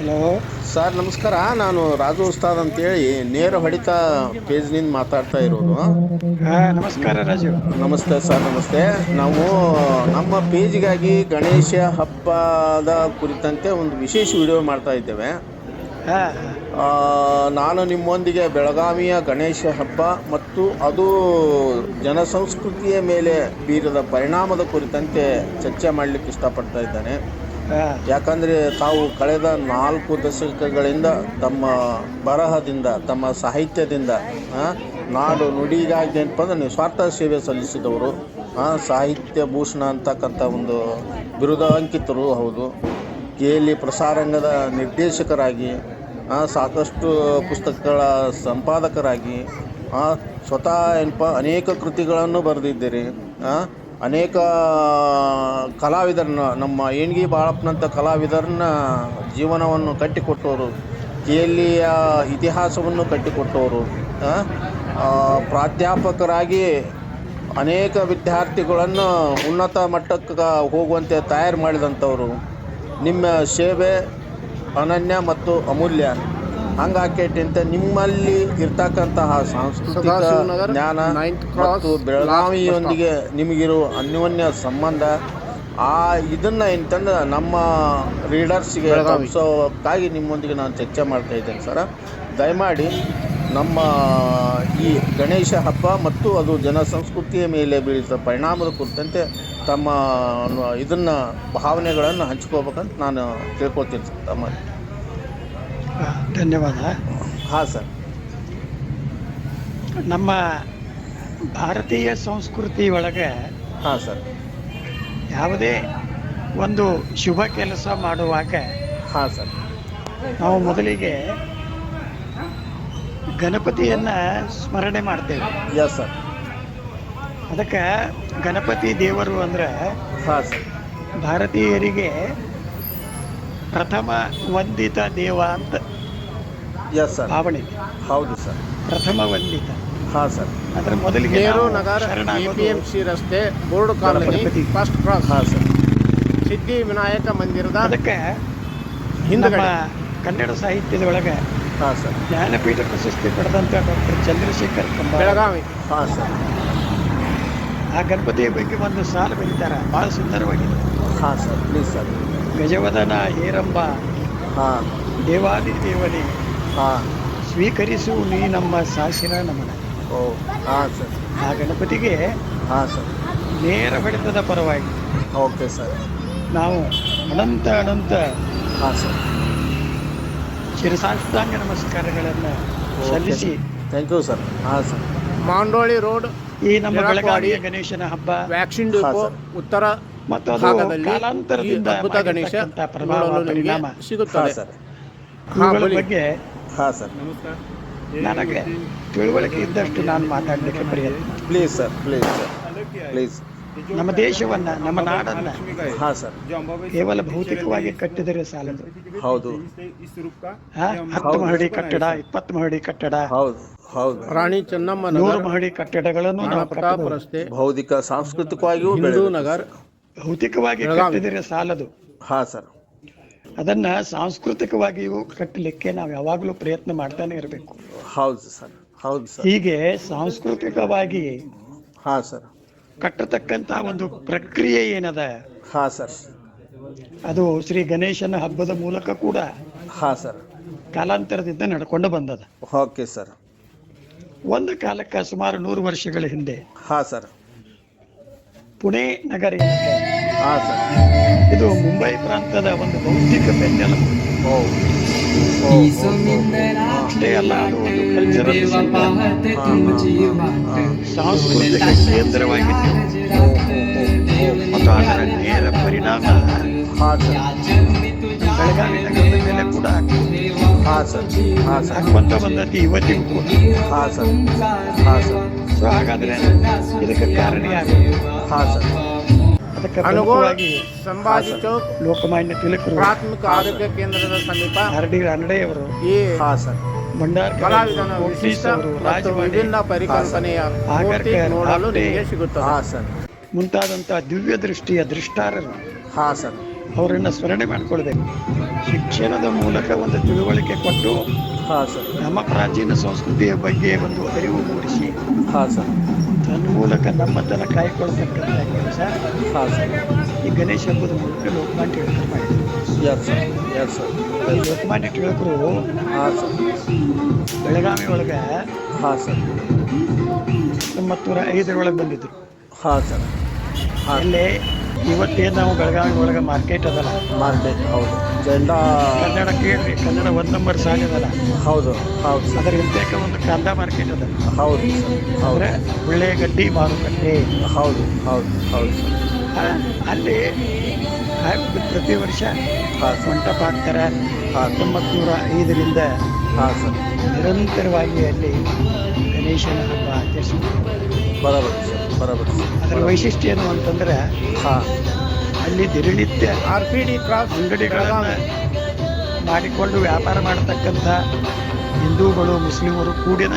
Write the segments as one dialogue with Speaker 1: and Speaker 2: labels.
Speaker 1: Hello.
Speaker 2: Sir ನಮಸ್ಕಾರ. ನಾನು ರಾಜು ಉಸ್ತಾದ್ ಅಂತೇಳಿ ನೇರ ಹೊಡಿತ ಪೇಜ್ನಿಂದ ಮಾತಾಡ್ತಾ ಇರೋದು.
Speaker 1: ಹಾಂ ನಮಸ್ಕಾರ ರಾಜು.
Speaker 2: ನಮಸ್ತೆ ಸರ್ ನಮಸ್ತೆ. ನಾವು ನಮ್ಮ ಪೇಜ್ಗಾಗಿ ಗಣೇಶ ಹಬ್ಬದ ಕುರಿತಂತೆ ಒಂದು ವಿಶೇಷ ವಿಡಿಯೋ ಮಾಡ್ತಾ ಇದ್ದೇವೆ. ನಾನು ನಿಮ್ಮೊಂದಿಗೆ ಬೆಳಗಾವಿಯ ಗಣೇಶ ಹಬ್ಬ ಮತ್ತು ಅದು ಜನಸಂಸ್ಕೃತಿಯ ಮೇಲೆ ಬೀರದ ಪರಿಣಾಮದ ಕುರಿತಂತೆ ಚರ್ಚೆ ಮಾಡಲಿಕ್ಕೆ ಇಷ್ಟಪಡ್ತಾ ಇದ್ದೇನೆ. ಯಾಕಂದರೆ ತಾವು ಕಳೆದ ನಾಲ್ಕು ದಶಕಗಳಿಂದ ತಮ್ಮ ಬರಹದಿಂದ, ತಮ್ಮ ಸಾಹಿತ್ಯದಿಂದ ನಾಡು ನುಡಿಗಾಗಿ ಅಂದ್ರೆ ಸ್ವಾರ್ಥ ಸೇವೆ ಸಲ್ಲಿಸಿದವರು. ಸಾಹಿತ್ಯ ಭೂಷಣ ಅಂತಕ್ಕಂಥ ಒಂದು ಬಿರುದ ಅಂಕಿತರು ಹೌದು. ಕೇಲಿ ಪ್ರಸಾರಂಗದ ನಿರ್ದೇಶಕರಾಗಿ ಸಾಕಷ್ಟು ಪುಸ್ತಕಗಳ ಸಂಪಾದಕರಾಗಿ ಸ್ವತಃ ಏನಪ್ಪ, ಅನೇಕ ಕೃತಿಗಳನ್ನು ಬರೆದಿದ್ದೀರಿ. ಅನೇಕ ಕಲಾವಿದರನ್ನ, ನಮ್ಮ ಏಣ್ಗಿ ಬಾಳಪ್ಪನಂಥ ಕಲಾವಿದರನ್ನ ಜೀವನವನ್ನು ಕಟ್ಟಿಕೊಟ್ಟವರು ಕೇಲಿಯ ಇತಿಹಾಸವನ್ನು ಕಟ್ಟಿಕೊಟ್ಟವರು ಪ್ರಾಧ್ಯಾಪಕರಾಗಿ ಅನೇಕ ವಿದ್ಯಾರ್ಥಿಗಳನ್ನು ಉನ್ನತ ಮಟ್ಟಕ್ಕೆ ಹೋಗುವಂತೆ ತಯಾರು ಮಾಡಿದಂಥವರು. ನಿಮ್ಮ ಸೇವೆ ಅನನ್ಯ ಮತ್ತು ಅಮೂಲ್ಯ. ಹಂಗಾಕೈತಿ ಅಂತ ನಿಮ್ಮಲ್ಲಿ ಇರ್ತಕ್ಕಂತಹ ಸಾಂಸ್ಕೃತಿಕ ಜ್ಞಾನ ಮತ್ತು ಬೆಳಗಾವಿಯೊಂದಿಗೆ ನಿಮಗಿರೋ ಅನ್ಯೋನ್ಯ ಸಂಬಂಧ ಆ ಇದನ್ನ ಎಂತಂದ್ರೆ ನಮ್ಮ ರೀಡರ್ಸ್ಗೆ ತಲುಪಿಸೋಕ್ಕಾಗಿ ನಿಮ್ಮೊಂದಿಗೆ ನಾನು ಚರ್ಚೆ ಮಾಡ್ತಾ ಇದ್ದೇನೆ ಸರ. ದಯಮಾಡಿ ನಮ್ಮ ಈ ಗಣೇಶ ಹಬ್ಬ ಮತ್ತು ಅದು ಜನ ಸಂಸ್ಕೃತಿಯ ಮೇಲೆ ಬೀಳಿದ ಪರಿಣಾಮದ ಕುರಿತಂತೆ ತಮ್ಮ ಇದನ್ನು ಭಾವನೆಗಳನ್ನು ಹಂಚ್ಕೋಬೇಕಂತ ನಾನು ತಿಳ್ಕೊತೀನಿ ಸರ್. ತಮ್ಮ
Speaker 1: ಧನ್ಯವಾದ.
Speaker 2: ಹಾಂ ಸರ್.
Speaker 1: ನಮ್ಮ ಭಾರತೀಯ ಸಂಸ್ಕೃತಿ ಒಳಗೆ
Speaker 2: ಹಾಂ ಸರ್.
Speaker 1: ಯಾವುದೇ ಒಂದು ಶುಭ ಕೆಲಸ ಮಾಡುವಾಗ
Speaker 2: ಹಾಂ ಸರ್.
Speaker 1: ನಾವು ಮೊದಲಿಗೆ ಗಣಪತಿಯನ್ನ ಸ್ಮರಣೆ ಮಾಡ್ತೇವೆ.
Speaker 2: ಎಸ್ ಸರ್
Speaker 1: ಅದಕ್ಕೆ ಗಣಪತಿ ದೇವರು ಅಂದ್ರೆ
Speaker 2: ಹಾಂ ಸರ್.
Speaker 1: ಭಾರತೀಯರಿಗೆ ಪ್ರಥಮ ವಂದಿತ ದೇವ ಅಂತ
Speaker 2: ಎಸ್ ಸರ್
Speaker 1: ಭಾವನೆ.
Speaker 2: ಹೌದು ಸರ್
Speaker 1: ಪ್ರಥಮ ವಂದಿತ
Speaker 2: ಹಾಂ ಸರ್
Speaker 1: ಅದರ ಮೊದಲಿಗೆ
Speaker 3: ನೆಹರು ನಗರ್
Speaker 1: ಶರಣಾಗೋದು
Speaker 3: ಎಪಿಎಂಸಿ ರಸ್ತೆ board colony
Speaker 1: Ganapati.
Speaker 3: First cross
Speaker 2: ಹಾಂ ಸರ್
Speaker 3: ಸಿದ್ಧಿ ವಿನಾಯಕ ಮಂದಿರದ
Speaker 1: ಅದಕ್ಕೆ
Speaker 3: ಹಿಂದಗಡೆ.
Speaker 1: ಕನ್ನಡ ಸಾಹಿತ್ಯದ ಒಳಗೆ
Speaker 2: ಹಾಂ ಸರ್
Speaker 1: ಜ್ಞಾನಪೀಠ ಪ್ರಶಸ್ತಿ ಪಡೆದಂತ ಡಾಕ್ಟರ್ ಚಂದ್ರಶೇಖರ್
Speaker 3: ಬೆಳಗಾವಿ.
Speaker 2: ಹಾಂ ಸರ್
Speaker 1: ಆ ಗಣಪತಿಯ ಬಗ್ಗೆ ಒಂದು ಸಾಲು ಬೆಳೀತಾರೆ ಬಹಳ ಸುಂದರವಾಗಿದೆ.
Speaker 2: ಹಾಂ sir please sir
Speaker 1: Gajavadana Heramba
Speaker 2: ಹಾಂ.
Speaker 1: ದೇವಾದಿ ದೇವನೇ
Speaker 2: ಹಾಂ
Speaker 1: ಸ್ವೀಕರಿಸು ನೀ ನಮ್ಮ ಸಾಸಿರ ನಮನ.
Speaker 2: ಓ ಹಾಂ ಸರ್
Speaker 1: ಆ ಗಣಪತಿಗೆ
Speaker 2: ಹಾಂ ಸರ್
Speaker 1: ನೇರ ಹೊಡೆತದ ಪರವಾಗಿ
Speaker 2: ಓಕೆ ಸರ್
Speaker 1: ನಾವು ಅನಂತ ಅನಂತ
Speaker 2: ಹಾಂ ಸರ್
Speaker 1: ಶಿರಸಾಷ್ಟಾಂಗ ನಮಸ್ಕಾರಗಳನ್ನು ಸಲ್ಲಿಸಿ
Speaker 2: ಥ್ಯಾಂಕ್ ಯು ಸರ್ ಹಾಂ ಸರ್
Speaker 3: ಮಾಂಡೋಳಿ ರೋಡ್
Speaker 1: ಈ ನಮ್ಮ
Speaker 3: ಬೆಳಗಾವಿ
Speaker 1: ಬೆಳಗಾವಿಯ ಗಣೇಶನ ಹಬ್ಬ.
Speaker 3: ವ್ಯಾಕ್ಸಿನ್ ಡಿಪೋ ಉತ್ತರ
Speaker 1: ಮತ್ತು ಕಾಲಾಂತರದಿಂದ
Speaker 3: ಅದ್ಭುತ ಗಣೇಶ
Speaker 1: ಪರಿಣಾಮ.
Speaker 2: ಹಾಂ
Speaker 3: ಸಿಗುತ್ತದೆ
Speaker 2: ಸರ್
Speaker 3: ಹಾ,
Speaker 1: ಬಗ್ಗೆ
Speaker 2: ಹಾಂ ಸರ್.
Speaker 1: ನನಗೆ ತಿಳುವಳಿಕೆ ಇದ್ದಷ್ಟು ನಾನು ಮಾತಾಡಲಿಕ್ಕೆ ಪ್ರಯತ್ನ
Speaker 2: please sir please sir please
Speaker 1: ನಮ್ಮ ದೇಶವನ್ನ ನಮ್ಮ ನಾಡನ್ನ
Speaker 2: ಹಾಂ ಸರ್
Speaker 1: ಕೇವಲ ಭೌತಿಕವಾಗಿ ಕಟ್ಟಿದರೆ ಸಾಲದು.
Speaker 2: ಹೌದು.
Speaker 1: ಹತ್ತು ಮಹಡಿ ಕಟ್ಟಡ ಇಪ್ಪತ್ತು ಮಹಡಿ ಕಟ್ಟಡ.
Speaker 2: ಹೌದು ಹೌದು.
Speaker 3: ರಾಣಿ ಚೆನ್ನಮ್ಮ
Speaker 1: ನೂರು
Speaker 3: ನಗರ್
Speaker 1: ಮಹಡಿ ಕಟ್ಟಡಗಳನ್ನು ನಾವು
Speaker 3: ಪ್ರತಾಪ್ ರಸ್ತೆ
Speaker 2: ಭೌತಿಕ ಸಾಂಸ್ಕೃತಿಕವಾಗಿಯೂ
Speaker 3: ನಗರ್
Speaker 1: ಭೌತಿಕವಾಗಿ. ಕಟ್ಟಿದರೆ ಸಾಲದು.
Speaker 2: ಹಾಂ ಸರ್
Speaker 1: ಅದನ್ನ ಸಾಂಸ್ಕೃತಿಕವಾಗಿಯೂ ಕಟ್ಟಲಿಕ್ಕೆ ನಾವು ಯಾವಾಗಲೂ ಪ್ರಯತ್ನ ಮಾಡ್ತಾನೆ ಇರಬೇಕು.
Speaker 2: ಹೌದು ಸರ್ ಹೌದು ಸರ್.
Speaker 1: ಹೀಗೆ ಸಾಂಸ್ಕೃತಿಕವಾಗಿ
Speaker 2: ಹಾ ಸರ್.
Speaker 1: ಕಟ್ಟತಕ್ಕಂತ ಒಂದು ಪ್ರಕ್ರಿಯೆ ಏನದ?
Speaker 2: ಹಾ ಸರ್.
Speaker 1: ಅದು ಶ್ರೀ ಗಣೇಶನ ಹಬ್ಬದ ಮೂಲಕ ಕೂಡ
Speaker 2: ಹಾ ಸರ್.
Speaker 1: ಕಾಲಾಂತರದಿಂದ ನಡ್ಕೊಂಡು ಬಂದದ.
Speaker 2: Okay sir.
Speaker 1: ಒಂದು ಕಾಲಕ್ಕೆ ಸುಮಾರು ನೂರು ವರ್ಷಗಳ ಹಿಂದೆ
Speaker 2: ಹಾ ಸರ್.
Speaker 1: ಪುಣೆ ನಗರ?
Speaker 2: ಹಾಂ ಸರ್.
Speaker 1: ಇದು ಪ್ರಾಂತದ ಒಂದು
Speaker 2: ಓ,
Speaker 1: ಅಷ್ಟೇ ಅಲ್ಲ ಅದು ಒಂದು ಕಲ್ಚರಲ್
Speaker 2: ಹಾಂ
Speaker 1: ಸಾಂಸ್ಕೃತಿಕ ಕೇಂದ್ರವಾಗಿತ್ತು. ಮತ್ತು ಅದರ ನೇರ ಪರಿಣಾಮ ಬೆಳಗಾವಿ ನಗರದ ಮೇಲೆ ಕೂಡ ಆಗ್ಕೊಂತ ಬಂದತಿ ಇವತ್ತಿಗೂ ಕೂಡ. ಸೊ ಹಾಗಾದ್ರೆ ಇದಕ್ಕೆ ಕಾರಣ ಯಾರು
Speaker 2: ಹಾಂ ಸರ್.
Speaker 1: ಅದಕ್ಕೆ
Speaker 3: ಸಂಭಾಜಿ ಚೌಕ್
Speaker 1: ಲೋಕಮಾನ್ಯ ತಿಲಕರು
Speaker 3: ಪ್ರಾಥಮಿಕ ಆರೋಗ್ಯ ಕೇಂದ್ರದ ಸಮೀಪ
Speaker 1: ಹರಡಿ ರಾನಡೆಯವರು
Speaker 3: ಈ
Speaker 2: ಹಾಂ ಸರ್
Speaker 1: ಭಂಡಾರ್
Speaker 3: ಕಲಾವಿದನ ವಿಶಿಷ್ಟ ಮತ್ತು ವಿಭಿನ್ನ ಪರಿಕಲ್ಪನೆಯ ಮೂರ್ತಿ ನೋಡಲು ನಿಮಗೆ ಸಿಗುತ್ತದೆ.
Speaker 2: ಹಾಂ ಸರ್
Speaker 1: ಮುಂತಾದಂತಹ ದಿವ್ಯ ದೃಷ್ಟಿಯ ದೃಷ್ಟಾರರು
Speaker 2: ಹಾಂ ಸರ್
Speaker 1: ಅವರನ್ನ ಸ್ಮರಣೆ ಮಾಡಿಕೊಳ್ಬೇಕು ಶಿಕ್ಷಣದ ಮೂಲಕ ಒಂದು ತಿಳುವಳಿಕೆ ಕೊಟ್ಟು ನಮ್ಮ ಪ್ರಾಚೀನ ಸಂಸ್ಕೃತಿಯ ಬಗ್ಗೆ ಒಂದು ಅರಿವು ಮೂಡಿಸಿ.
Speaker 2: ತನ್ನ ಮೂಲಕ
Speaker 1: ತನ್ಮೂಲಕ ನಮ್ಮತನ ಕಾಯ್ಕೊಳ್ತಕ್ಕಂಥ ಕೆಲಸ. ಈ ಗಣೇಶ ಹಬ್ಬದ ಮೂಲಕ ಲೋಕಮಾನ್ಯ ಟಿಳಕರು ಮಾಡಿದ್ರು. ಲೋಕಮಾನ್ಯ
Speaker 2: ಟಿಳಕರು
Speaker 1: ಬೆಳಗಾವಿ ಒಳಗೆ ಹತ್ತೊಂಬತ್ತು ನೂರ ಐದರೊಳಗೆ ಬಂದಿದ್ರು.
Speaker 2: ಹಾಂ ಸರ್.
Speaker 1: ಅಲ್ಲೇ ಇವತ್ತೇನು ನಾವು ಬೆಳಗಾವಿ ಒಳಗೆ ಮಾರ್ಕೆಟ್ ಅದಲ್ಲ.
Speaker 2: ಮಾರ್ಕೆಟ್ ಹೌದು. ಜೆಂಡಾ
Speaker 1: ಕನ್ನಡ ಕೇಳ್ರಿ ಕನ್ನಡ ಒಂದು ನಂಬರ್ ಸಾಲ ಅದಲ್ಲ.
Speaker 2: ಹೌದು ಹೌದು. ಸರ್
Speaker 1: ಅದರ ಹಿಂದಕ್ಕೆ ಒಂದು ಕಂದ ಮಾರ್ಕೆಟ್ ಅದ.
Speaker 2: ಹೌದು ಸರ್ ಒಳ್ಳೆ
Speaker 1: ಅಂದ್ರೆ ಉಳ್ಳೆಗಡ್ಡಿ ಮಾರುಕಟ್ಟೆ.
Speaker 2: ಹೌದು ಹೌದು ಹೌದು. ಸರ್
Speaker 1: ಆ, ಅಲ್ಲಿ ಆ, ಪ್ರತಿ ವರ್ಷ
Speaker 2: ಹಾಂ ಸರ್.
Speaker 1: ಮಂಟಪ ಹಾಕ್ತಾರೆ.
Speaker 2: ಹಾಂ
Speaker 1: ಹತ್ತೊಂಬತ್ತು ನೂರ ಐದರಿಂದ
Speaker 2: ಹಾಂ ಸರ್.
Speaker 1: ನಿರಂತರವಾಗಿ ಅಲ್ಲಿ ಗಣೇಶನ ಹಬ್ಬ ಆಚರಿಸ್ತಾರೆ
Speaker 2: ಬರೋಬರ್ ಸರ್. ಬರೋಬರ್
Speaker 1: ಅದರ ವೈಶಿಷ್ಟ್ಯ ಏನು ಅಂತಂದ್ರೆ
Speaker 2: ಹಾಂ.
Speaker 1: ಅಲ್ಲಿ ದಿನನಿತ್ಯ
Speaker 3: ಆರ್ ಪಿ ಡಿ ಕ್ರಾಸ್
Speaker 1: ಅಂಗಡಿಗಳನ್ನು ಮಾಡಿಕೊಂಡು ವ್ಯಾಪಾರ ಮಾಡತಕ್ಕಂಥ ಹಿಂದೂಗಳು ಮುಸ್ಲಿಮರು ಕೂಡಿನ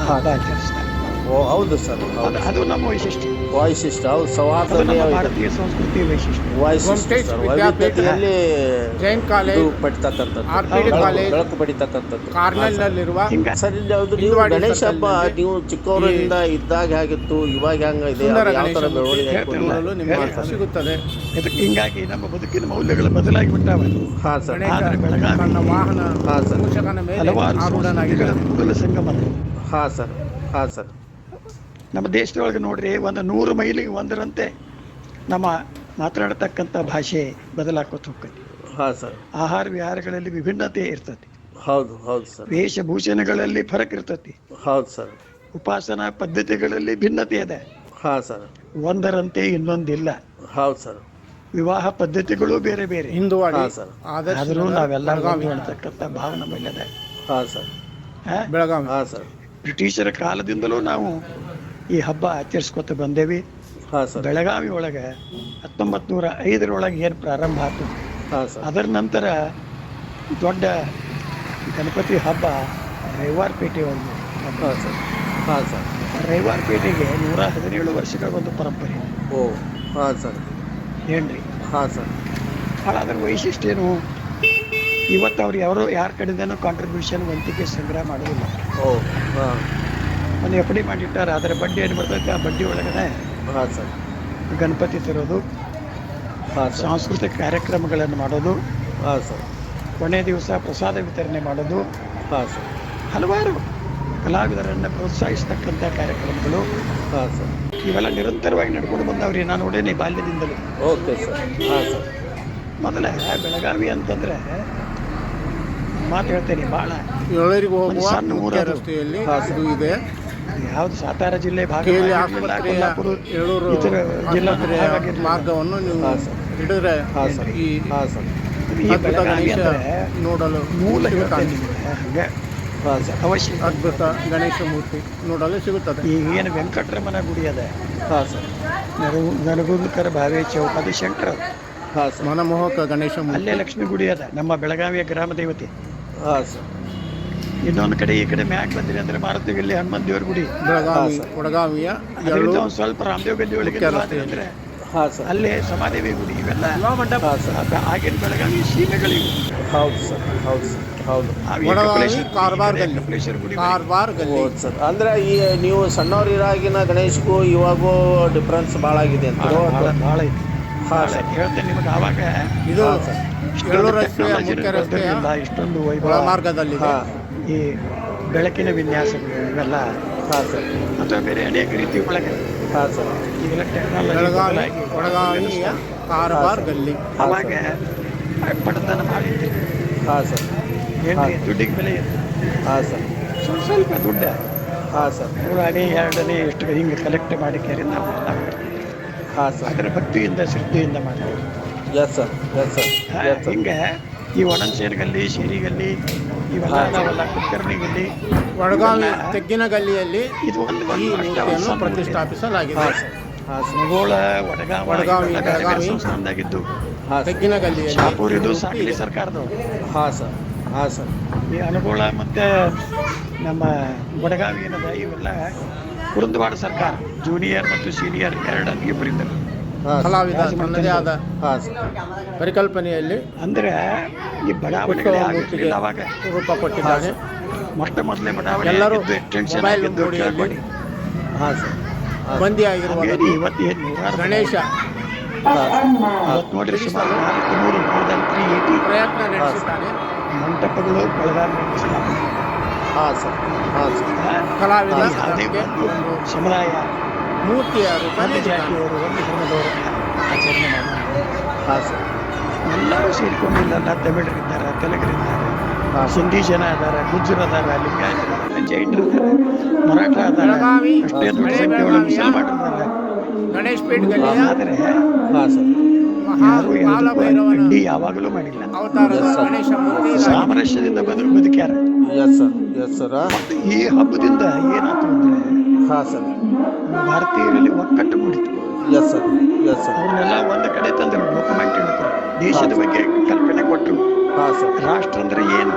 Speaker 1: ಹಬ್ಬ ಆಚರಿಸ್ತಾರೆ.
Speaker 2: ಓ ಹೌದು ಸರ್
Speaker 1: ಅದು
Speaker 2: ಹೌದು.
Speaker 1: ಅದು ನಮ್ಮ ವೈಶಿಷ್ಟ್ಯ.
Speaker 2: ವೈಶಿಷ್ಟ್ಯ ಹೌದು
Speaker 1: ಅದು ಭಾರತೀಯ ಸಂಸ್ಕೃತಿಯ ವೈಶಿಷ್ಟ್ಯ.
Speaker 2: ವೈಶಿಷ್ಟ್ಯ
Speaker 3: ಗೋಮ್ಟೇಶ್
Speaker 2: ಸರ್
Speaker 3: ವಿದ್ಯಾಪೀಠ,
Speaker 2: ವೈವಿಧ್ಯತೆಯಲ್ಲಿ
Speaker 3: ಜೈನ್
Speaker 2: ಇದು
Speaker 3: ಕಾಲೇಜ್
Speaker 2: ಪಡಿತಕ್ಕಂಥದ್ದು.
Speaker 3: ಆರ್ ಪಿ ಡಿ
Speaker 2: ಬೆಳಕು-
Speaker 3: ಕಾಲೇಜ್
Speaker 2: ಬೆಳಕು ಪಡಿತಕ್ಕಂಥದ್ದು.
Speaker 3: ಕಾರ್ನಲ್ನಲ್ಲಿರುವ
Speaker 1: ಹಿಂಗ
Speaker 2: ಸರ್. ಇಲ್ಲಿ ನೀವು
Speaker 3: ಹಿಂದವಾಡಿ
Speaker 2: ಗಣೇಶ ಹಬ್ಬ
Speaker 3: ಸರ್ಕಲ್ನಲ್ಲಿ
Speaker 2: ನೀವು ಚಿಕ್ಕವರಿಂದ ಇದ್ದಾಗ ಹೇಗಿತ್ತು? ಇವಾಗ ಹೆಂಗ ಇದೆ?
Speaker 3: ಸುಂದರ
Speaker 2: ಅದು ಯಾವ ತರ
Speaker 3: ಗಣೇಶ
Speaker 2: ಬೆಳವಣಿಗೆ
Speaker 1: ಹೇಳ್ತಿಲ್ಲ.
Speaker 3: ನೋಡಲು ನಿಮಗೆ. ಸಿಗುತ್ತದೆ.
Speaker 1: ಇದಕ್ಕೆ ಹಿಂಗಾಗಿ ನಮ್ಮ ಬದುಕಿನ ಮೌಲ್ಯಗಳು ಬದಲಾಗಿ ಬಿಟ್ಟಾವ.
Speaker 2: ಹಾ ಸರ್.
Speaker 3: ಗಣೇಶ
Speaker 1: ಆದರೆ ಬೆಳಗಾವಿ
Speaker 3: ತನ್ನ ವಾಹನ
Speaker 2: ಹಾ ಸರ್.
Speaker 3: ಮೂಷಕನ ಮೇಲೆ
Speaker 1: ಹಲವಾರು ಸಂಸ್ಕೃತಿಗಳ
Speaker 3: ಆರೂಢನಾಗಿದ್ದಾನೆ
Speaker 1: ಸಂಗಮ.
Speaker 2: ಹಾ ಸರ್. ಹಾ ಸರ್.
Speaker 1: ನಮ್ಮ ದೇಶದೊಳಗೆ ನೋಡ್ರಿ ಒಂದು ನೂರು ಮೈಲಿಗೆ ಒಂದರಂತೆ ನಮ್ಮ ಮಾತನಾಡತಕ್ಕಂಥ ಭಾಷೆ ಬದಲಾಕೋತ ಹೋಗ್ತೈತಿ.
Speaker 2: ಹಾ ಸರ್.
Speaker 1: ಆಹಾರ ವಿಹಾರಗಳಲ್ಲಿ ವಿಭಿನ್ನತೆ ಇರ್ತತಿ.
Speaker 2: ಹೌದು ಹೌದು ಸರ್.
Speaker 1: ವೇಷಭೂಷಣಗಳಲ್ಲಿ ಫರಕ್ ಇರ್ತತಿ.
Speaker 2: ಹೌದು ಸರ್.
Speaker 1: ಉಪಾಸನಾ ಪದ್ಧತಿಗಳಲ್ಲಿ ಭಿನ್ನತೆ ಇದೆ.
Speaker 2: ಹಾ ಸರ್.
Speaker 1: ಒಂದರಂತೆ ಇನ್ನೊಂದಿಲ್ಲ.
Speaker 2: ಹೌದು ಸರ್.
Speaker 1: ವಿವಾಹ ಪದ್ಧತಿಗಳು ಬೇರೆ ಬೇರೆ.
Speaker 2: ಹಿಂದೂ ಸರ್.
Speaker 1: ಆದರೂ
Speaker 3: ನಗರ,
Speaker 1: ನಾವೆಲ್ಲ
Speaker 3: ಬೆಳಗಾವಿ.
Speaker 1: ಒಂದು ಅಂತಕ್ಕಂಥ ಭಾವನೆ ನಮ್ಮಲ್ಲಿದೆ
Speaker 2: ಹಾ ಸರ್?
Speaker 3: ಬೆಳಗಾವಿ.
Speaker 2: ಹಾ ಸರ್.
Speaker 1: ಬ್ರಿಟಿಷರ ಕಾಲದಿಂದಲೂ ನಾವು ಈ ಹಬ್ಬ ಆಚರಿಸ್ಕೊತ ಬಂದೇವಿ.
Speaker 2: ಹಾ ಸರ್.
Speaker 1: ಬೆಳಗಾವಿ ಒಳಗೆ ಹತ್ತೊಂಬತ್ತು ನೂರ ಐದರೊಳಗೆ ಏನು ಪ್ರಾರಂಭ ಆಯ್ತು
Speaker 2: ಹಾ ಸರ್.
Speaker 1: ಅದರ ನಂತರ ದೊಡ್ಡ ಗಣಪತಿ ಹಬ್ಬ ರವಿವಾರಪೇಟೆ ಒಂದು ರವಿವಾರ
Speaker 2: ಹಾ ಸರ್. ಹಾ ಸರ್.
Speaker 1: ರವಿವಾರಪೇಟೆಗೆ ನೂರ ಹದಿನೇಳು ವರ್ಷಗಳ ಒಂದು ಪರಂಪರೆ.
Speaker 2: ಓ ಹಾ ಸರ್.
Speaker 1: ಏನ್ರಿ?
Speaker 2: ಹಾಂ ಸರ್.
Speaker 1: ಭಾಳ ಅದರ ವೈಶಿಷ್ಟ್ಯ ಏನು? ಇವತ್ತು ಅವ್ರು ಯಾರು ಯಾರ ಕಡೆದೇನೋ ಕಾಂಟ್ರಿಬ್ಯೂಷನ್ ವಂತಿಕೆ ಸಂಗ್ರಹ ಮಾಡೋದಿಲ್ಲ.
Speaker 2: ಓ ಹಾ.
Speaker 1: ಒಂದು ಎಫ್ ಡಿ ಮಾಡಿಟ್ಟಾರೆ ಅದರ ಬಡ್ಡಿ ಏನು ಬರ್ತೈತೆ ಆ ಬಡ್ಡಿ ಒಳಗಡೆ
Speaker 2: ಹಾಂ ಸರ್.
Speaker 1: ಗಣಪತಿ ತರೋದು
Speaker 2: ಹಾ
Speaker 1: ಸಾಂಸ್ಕೃತಿಕ ಕಾರ್ಯಕ್ರಮಗಳನ್ನು ಮಾಡೋದು
Speaker 2: ಹಾಂ ಸರ್.
Speaker 1: ಕೊನೆ ದಿವಸ ಪ್ರಸಾದ ವಿತರಣೆ ಮಾಡೋದು
Speaker 2: ಹಾಂ ಸರ್.
Speaker 1: ಹಲವಾರು ಕಲಾವಿದರನ್ನು ಪ್ರೋತ್ಸಾಹಿಸ್ತಕ್ಕಂಥ ಕಾರ್ಯಕ್ರಮಗಳು.
Speaker 2: ಹಾಂ ಸರ್.
Speaker 1: ಇವೆಲ್ಲ ನಿರಂತರವಾಗಿ ನಡ್ಕೊಂಡು ಬಂದವ್ರಿ ನಾನು ನೋಡೇನಿ ಬಾಲ್ಯದಿಂದಲೂ.
Speaker 2: Okay sir. ಹಾಂ ಸರ್.
Speaker 1: ಮೊದಲೇ ಬೆಳಗಾವಿ ಅಂತಂದ್ರೆ ಮಾತು ಹೇಳ್ತೇನೆ ಭಾಳ ಸಣ್ಣ ಊರ ಅದು.
Speaker 3: ರಸ್ತೆಯಲ್ಲಿ ಇದೆ.
Speaker 1: ಯಾವ್ದು ಸಾತಾರ ಜಿಲ್ಲೆ ಭಾಗ ಆಗಿರ್ಲಿಲ್ಲ,
Speaker 3: ಆಸ್ಪತ್ರೆಯ ಏಳೂರು
Speaker 1: ಇತರ ಜಿಲ್ಲಾ
Speaker 3: ಆಸ್ಪತ್ರೆಯ
Speaker 1: ಭಾಗ
Speaker 3: ಮಾರ್ಗವನ್ನು ನೀವು
Speaker 2: ಹಾ, ಸರ್.
Speaker 3: ಹಿಡಿದ್ರೆ
Speaker 2: ಹಾ ಸರ್.
Speaker 3: ಈ
Speaker 2: ಹಾ ಸರ್.
Speaker 1: ಈ
Speaker 3: ಅದ್ಭುತ
Speaker 1: ಬೆಳಗಾವಿ
Speaker 3: ಗಣೇಶ
Speaker 1: ಅಂದ್ರೆ
Speaker 3: ನೋಡಲು
Speaker 1: ಮೂಲ. ಹೇಳ್ತೇನೆ ನಿಮ್ಗೆ. ಹಂಗೆ.
Speaker 2: ಹಾಂ ಸರ್.
Speaker 1: ಅವಶ್ಯ
Speaker 3: ಅದ್ಭುತ ಗಣೇಶ ಮೂರ್ತಿ ನೋಡಲು ಸಿಗುತ್ತದೆ.
Speaker 1: ಈಗ ಏನು ವೆಂಕಟರಮಣ ಗುಡಿ ಅದ?
Speaker 2: ಹಾ ಸರ್.
Speaker 1: ನರಗು ನರಗುಂದಕರ ಭಾವೆ ಚೌಕ ಅದು ಶಂಕರ ಅದು.
Speaker 2: ಸರ್.
Speaker 3: ಮನಮೋಹಕ ಗಣೇಶ ಮೂರ್ತಿ.
Speaker 1: ಅಲ್ಲೇ ಲಕ್ಷ್ಮೀ ಗುಡಿ ಅದ. ನಮ್ಮ ಬೆಳಗಾವಿಯ ಗ್ರಾಮ ದೇವತೆ.
Speaker 2: ಹಾ ಸರ್.
Speaker 1: ಇನ್ನೊಂದು ಕಡೆ ಈ ಕಡೆ ಮ್ಯಾಕ್ ಬಂದಿರಿ ಅಂದ್ರೆ ಮಾರುತಿ ಇಲ್ಲಿ ಹನುಮಂತ ದೇವ್ರ ಗುಡಿ.
Speaker 3: ಬೆಳಗಾವಿ
Speaker 2: ಹಾ, ಸರ್.
Speaker 3: ವಡಗಾವಿಯ
Speaker 1: ಅದರಿಂದ ಒಂದು ಸ್ವಲ್ಪ ರಾಮದೇವ್ ಗಲ್ಲಿ ಒಳಗೆ ಅಂದ್ರೆ
Speaker 2: ಅಲ್ಲಿ ಸರ್.
Speaker 1: ಅಲ್ಲೇ ಸಮಾದೇವಿ ಗುಡಿ ಇವೆಲ್ಲ ಮಂಟಪ. ಆಗಿನ ಬೆಳಗಾವಿ ಸೀಮೆಗಳಿವೆ.
Speaker 2: ಹೌದು ಸರ್. ಹೌದು ಸರ್. ಹೌದು. ಹೌದು ಸರ್. ಅಂದ್ರೆ ಈ ನೀವು ಸಣ್ಣವರಿರಾಗಿನ ಗಣೇಶ್ಗೂ ಇವಾಗೂ ಡಿಫ್ರೆನ್ಸ್ ಭಾಳ ಆಗಿದೆ ಅಂತ
Speaker 1: ಭಾಳ ಐತಿ. ಭಾಳ
Speaker 2: ಸರ್.
Speaker 1: ಹೇಳ್ತೇನೆ ನಿಮಗೆ ಆವಾಗ.
Speaker 3: ಇದು
Speaker 2: ಹಾ, ಸರ್.
Speaker 1: ಇಷ್ಟೊಂದು ವೈಭವ.
Speaker 3: ಮಾರ್ಗದಲ್ಲಿ
Speaker 2: ಹಾ.
Speaker 1: ಈ ಬೆಳಕಿನ ವಿನ್ಯಾಸಗಳು ಇವೆಲ್ಲ
Speaker 2: ಸಾಧ್ಯ. ಸರ್
Speaker 1: ಅಥವಾ ಬೇರೆ ಅನೇಕ ರೀತಿ ಒಳಗೆ
Speaker 2: ಸಾಧ್ಯ. ಸರ್
Speaker 1: ಈಗೆಲ್ಲ ಟೆಕ್ನಾಲಜಿ
Speaker 3: ಕಾರವಾರದಲ್ಲಿ
Speaker 1: ಅವಾಗ ಬಡತನ ಮಾಡಿದ್ದೆ
Speaker 2: ಹಾಂ ಸರ್
Speaker 1: ಏನು ದುಡ್ಡಿಗೆ ಬೆಲೆ
Speaker 2: ಹಾಂ ಸರ್
Speaker 1: ಸ್ವಲ್ಪ ಸ್ವಲ್ಪ ದುಡ್ಡು.
Speaker 2: ಹಾಂ ಸರ್
Speaker 1: ಮೂರು ಅಡಿ ಎರಡು ಅಣೆ ಎಷ್ಟು ಹಿಂಗೆ ಕಲೆಕ್ಟ್ ಮಾಡಿ ಕೇರಿ ನಾವು
Speaker 2: ಹಾಂ ಸರ್
Speaker 1: ಅದರ ಭಕ್ತಿಯಿಂದ ಶ್ರದ್ಧೆಯಿಂದ ಮಾಡ್ತೀವಿ.
Speaker 2: ಎಸ್ ಸರ್ ಎಸ್ ಸರ್
Speaker 1: ಹಾ,
Speaker 2: ಎಸ್ ಸರ್
Speaker 1: ಹಿಂಗೆ ಈ ಒಣಸೇರಿಗಲ್ಲಿ ಶೇರಿಗಲ್ಲಿ ಇವೆಲ್ಲ. ನಾವೆಲ್ಲ
Speaker 3: ವಡಗಾವಿ ಗಲ್ಲಿಯಲ್ಲಿ
Speaker 1: ಇದು ಒಂದು
Speaker 3: ಈ
Speaker 1: ಒಂದು
Speaker 3: ಮೂರ್ತಿಯನ್ನು ಪ್ರತಿಷ್ಠಾಪಿಸಲಾಗಿದೆ.
Speaker 1: ಮುಗೋಳ ವಡಗಾವ
Speaker 3: ವಡಗಾವಿ, ಬೆಳಗಾವಿ.
Speaker 1: ಸಂಸ್ಥಾನದಾಗಿದ್ದು
Speaker 2: ಹಾ ಸರ್
Speaker 3: ತೆಗ್ಗಿನ ಗಲ್ಲಿಯಲ್ಲಿ
Speaker 1: ಶಾಪೂರ್ ಇದು
Speaker 3: ಮೂರ್ತಿ
Speaker 1: ಸಾಕಲಿ
Speaker 3: ಇದೆ.
Speaker 1: ಸರ್ಕಾರದವರು
Speaker 2: ಹಾ ಸರ್ ಹಾ ಸರ್
Speaker 1: ಈ ಅನುಗೋಳ ಮತ್ತು ನಮ್ಮ ವಡಗಾವಿ ಏನದ ಇವೆಲ್ಲ ಕುರುಂದವಾಡ ಸರ್ಕಾರ ಜೂನಿಯರ್ ಮತ್ತು ಸೀನಿಯರ್ ಎರಡನ್ನು ಇಬ್ಬರಿದ್ದರು
Speaker 3: ಕಲಾವಿದ ತನ್ನದೇ ಆದ
Speaker 2: ಹಾಂ. ಸರ್
Speaker 3: ಪರಿಕಲ್ಪನೆಯಲ್ಲಿ
Speaker 1: ಅಂದ್ರೆ ಈ ಬಡಾವಣೆ
Speaker 3: ರೂಪ ಕೊಟ್ಟಿದ್ದಾರೆ
Speaker 1: ಮೊಟ್ಟ ಮೊದಲೇ ಬಡಾವಣೆ
Speaker 3: ಎಲ್ಲರೂ
Speaker 1: ಟೆನ್ಷನ್
Speaker 3: ಮೊಬೈಲ್
Speaker 1: ಆಗಿದ್ದು
Speaker 3: ಮೋಡಿಯಲ್ಲಿ
Speaker 2: ಹಾಂ ಸರ್.
Speaker 3: ಬಂದಿ ಆಗಿರುವ
Speaker 1: ಹಾಗಾಗಿ ಇವತ್ತು
Speaker 3: ಗಣೇಶ.
Speaker 1: ನೋಡ್ರಿ ಸುಮಾರು ನಾಲ್ಕು ನೂರು than 380
Speaker 3: ಪ್ರಯತ್ನ ನಡೆಸಿದ್ದಾನೆ.
Speaker 1: ಮಂಟಪಗಳು ಬೆಳಗಾವಿ.
Speaker 2: ಹಾಂ ಸರ್. ಹಾಂ ಸರ್.
Speaker 3: ಕಲಾವಿದ
Speaker 1: ಸಮುದಾಯ
Speaker 3: ಮೂರ್ತಿಯ ರೂಪ
Speaker 1: ಒಂದು ಜಾತಿಯವರು ಒಂದು ಧರ್ಮದವರು. ಆಚರಣೆ ಮಾಡೋದು
Speaker 2: ಹಾಂ ಸರ್
Speaker 1: ಎಲ್ಲರೂ ಸೇರಿಕೊಂಡು ಇಲ್ಲೆಲ್ಲ ತಮಿಳರಿದ್ದಾರೆ ತೆಲುಗರಿದ್ದಾರೆ. ಸಿಂಧಿ ಜನ ಇದ್ದಾರೆ ಗುಜ್ಜರ್ ಅದಾರ ಲಿಂಗಾಯತರು ಜೈನರು ಇದ್ದಾರೆ ಮರಾಠ ಅದಾರ ಅಷ್ಟೇ ದೊಡ್ಡ
Speaker 3: ಹಳೆ
Speaker 1: ಸಂಖ್ಯೆಯೊಳಗೆ ಮುಸಲ್ಮಾನರು ಇದ್ದಾರೆ
Speaker 3: ಗಣೇಶ್ ಪೇಟ್ ಗಲ್ಲಿಯ
Speaker 1: ಆದರೆ
Speaker 2: ಹಾಂ ಸರ್
Speaker 3: ಮಹಾ
Speaker 1: ಯಾರು ಯಾವುದಕ್ಕೂ ಅಡ್ಡಿ ಯಾವಾಗಲೂ ಮಾಡಿಲ್ಲ.
Speaker 3: ಮೂರ್ತಿ.
Speaker 1: ಸಾಮರಸ್ಯದಿಂದ ಬದುಕು ಬದುಕ್ಯಾರ
Speaker 2: ಎಸ್ ಸರ್ ಎಸ್ ಸರ್
Speaker 1: ಮತ್ತು ಈ ಹಬ್ಬದಿಂದ ಏನಾಯ್ತು ಅಂದ್ರೆ
Speaker 2: ಹಾಂ ಸರ್
Speaker 1: ಭಾರತೀಯರಲ್ಲಿ ಒಕ್ಕಟ್ಟು ಮೂಡಿತು
Speaker 2: ಎಸ್ ಸರ್ ಎಸ್ ಸರ್
Speaker 1: ಅವ್ರನ್ನೆಲ್ಲ ಒಂದು ಕಡೆ ತಂದರು ಡಾಕ್ಯುಮೆಂಟ್ ಹಿಡ್ಕೊಂಡು ದೇಶದ ಬಗ್ಗೆ ಕಲ್ಪನೆ ಕೊಟ್ಟರು
Speaker 2: ಹಾಂ ಸರ್
Speaker 1: ರಾಷ್ಟ್ರ ಅಂದ್ರೆ ಏನು?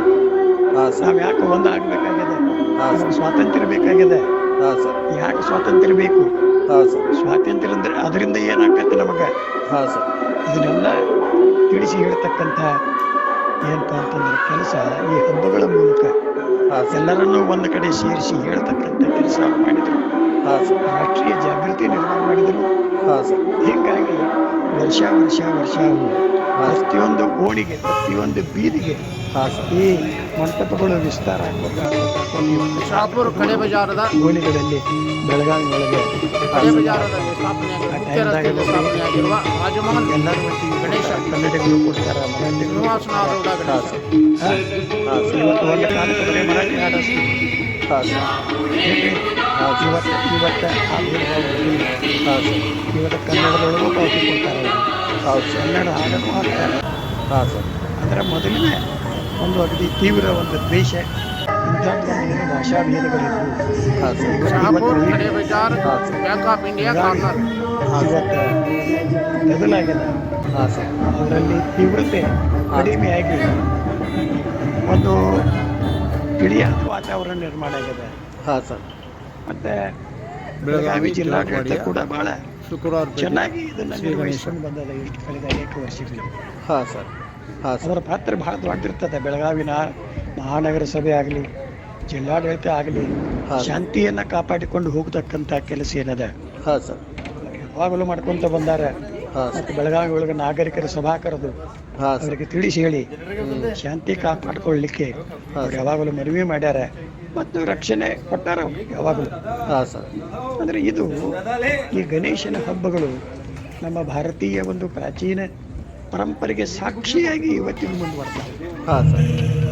Speaker 2: ಹಾಂ ಸರ್
Speaker 1: ನಾವ್ ಯಾಕೆ ಒಂದಾಗಬೇಕಾಗಿದೆ.
Speaker 2: ಹಾಂ ಸರ್
Speaker 1: ಸ್ವಾತಂತ್ರ್ಯ ಬೇಕಾಗಿದೆ.
Speaker 2: ಹಾಂ ಸರ್
Speaker 1: ಯಾಕೆ ಸ್ವಾತಂತ್ರ್ಯ ಬೇಕು?
Speaker 2: ಹಾಂ ಸರ್
Speaker 1: ಸ್ವಾತಂತ್ರ್ಯ ಅಂದ್ರೆ ಅದರಿಂದ ಏನಾಗತ್ತೆ ನಮಗೆ?
Speaker 2: ಹಾಂ ಸರ್
Speaker 1: ಇದನ್ನೆಲ್ಲ ತಿಳಿಸಿ ಹೇಳ್ತಕ್ಕಂಥ ಏನಪ್ಪ ಅಂತಂದ್ರೆ ಕೆಲಸ ಈ ಹಬ್ಬಗಳ ಮೂಲಕ. ಎಲ್ಲರನ್ನೂ ಒಂದು ಕಡೆ ಸೇರಿಸಿ ಹೇಳ್ತಕ್ಕಂಥ ಕೆಲಸ ಮಾಡಿದರು. ರಾಷ್ಟ್ರೀಯ ಜಾಗೃತಿ ನಿರ್ಮಾಣ ಮಾಡಿದರು. ಹೀಗಾಗಿ ವರ್ಷ ವರ್ಷ ವರ್ಷ ಪ್ರತಿಯೊಂದು ಓಣಿಗೆ, ಪ್ರತಿಯೊಂದು ಬೀದಿಗೆ ಈ ಮಂಟಪಗಳು ವಿಸ್ತಾರ
Speaker 3: ಶಾಪುರ ಕಡೆ ಬಜಾರದ
Speaker 1: ಓಣಿಗಳಲ್ಲಿ ಬೆಳಗಾವಿ ಒಳಗೆ
Speaker 3: ಕಡೆ ಬಜಾರದ ಸ್ಥಾಪನೆಯಾಗಿರುವ ರಾಜಮೋಹನ್
Speaker 1: ಎಲ್ಲರೂ ಗಣೇಶ ಕನ್ನಡಿಗರು ಕೊಡ್ತಾರೆ ಮರಾಠಿಗಳು
Speaker 3: ಶ್ರೀನಿವಾಸನಾಥಗೌಡ
Speaker 2: ಹಾಂ
Speaker 3: ಗಣೇಶ
Speaker 1: ಇವತ್ತು ಒಂದು ಬರೀ ಮರಾಠಿ ಹಾಡಿಸ್ತೀವಿ
Speaker 2: ಹಾಂ ಸರ್
Speaker 1: ಏನ್ರಿ? ಇವತ್ತು ಇವತ್ತು ಇವತ್ತು ಕನ್ನಡದೊಳಗೂ ಪಾವತಿ ಕೊಡ್ತಾರೆ. ಕನ್ನಡ ಹಾಡನ್ನು ಹಾಕ್ತಾರೆ
Speaker 2: ಹಾಂ ಸರ್
Speaker 1: ಅದರ ಮೊದಲಿನ ಒಂದು ಅಗದಿ ತೀವ್ರ ಒಂದು ದ್ವೇಷ. ಇಂಥದ್ದು ಒಂದು ಏನು ಭಾಷಾ ಭೇದಗಳಿದ್ವು
Speaker 2: ಹಾಂ ಸರ್
Speaker 3: ಶಹಾಪುರ್ ಕಡೆ ಬಜಾರ್ ಬ್ಯಾಂಕ್ ಆಫ್ ಇಂಡಿಯಾ ಕಾರ್ನರ್
Speaker 1: ಇವತ್ತು ಬದಲಾಗಿದೆ
Speaker 2: ಹಾಂ ಸರ್
Speaker 1: ಅದರಲ್ಲಿ ತೀವ್ರತೆ ಕಡಿಮೆಯಾಗಿ ಒಂದು ತಿಳಿಯಾದ ವಾತಾವರಣ ನಿರ್ಮಾಣ ಆಗಿದೆ.
Speaker 2: ಹಾಂ ಸರ್.
Speaker 1: ಮತ್ತೆ ಬೆಳಗಾವಿ ಜಿಲ್ಲಾಡಳಿತ ಕೂಡ ಬಹಳ
Speaker 3: ಶುಕ್ರವಾರ
Speaker 1: ಚೆನ್ನಾಗಿ ಇದನ್ನು ನಿರ್ವಹಿಸ್ಕೊಂಡು ಬಂದದ ಎಷ್ಟು ಕಳೆದ ಎಂಟು ವರ್ಷಗಳು
Speaker 2: ಹಾಂ ಸರ್.
Speaker 1: ಅದರ ಪಾತ್ರ ಬಹಳ ದೊಡ್ಡದಿರ್ತದೆ. ಬೆಳಗಾವಿನ ಮಹಾನಗರ ಸಭೆ ಆಗಲಿ ಜಿಲ್ಲಾಡಳಿತ ಆಗಲಿ ಶಾಂತಿಯನ್ನು ಕಾಪಾಡಿಕೊಂಡು ಹೋಗ್ತಕ್ಕಂಥ ಕೆಲಸ ಏನದ?
Speaker 2: ಹಾಂ ಸರ್.
Speaker 1: ಯಾವಾಗಲೂ ಮಾಡ್ಕೊಂತ ಬಂದಾರ. ಮತ್ತು ಬೆಳಗಾವಿ ಒಳಗೆ ನಾಗರಿಕರ ಸಭಾ ಕರೆದು
Speaker 2: ಹಾಂ ಸರ್.
Speaker 1: ಅವರಿಗೆ ತಿಳಿಸಿ ಹೇಳಿ ಶಾಂತಿ ಕಾಪಾಡ್ಕೊಳ್ಳಿಕ್ಕೆ ಅವ್ರು ಯಾವಾಗಲೂ ಮನವಿ ಮಾಡ್ಯಾರ. ಮತ್ತು ರಕ್ಷಣೆ ಕೊಟ್ಟಾರ ಯಾವಾಗಲೂ.
Speaker 2: ಹಾಂ ಸರ್.
Speaker 1: ಅಂದ್ರೆ ಇದು ಈ ಗಣೇಶನ ಹಬ್ಬಗಳು ನಮ್ಮ ಭಾರತೀಯ ಒಂದು ಪ್ರಾಚೀನ ಪರಂಪರೆಗೆ ಸಾಕ್ಷಿಯಾಗಿ ಇವತ್ತಿನ ಮುಂದುವರೆದ.
Speaker 2: ಹಾಂ ಸರ್.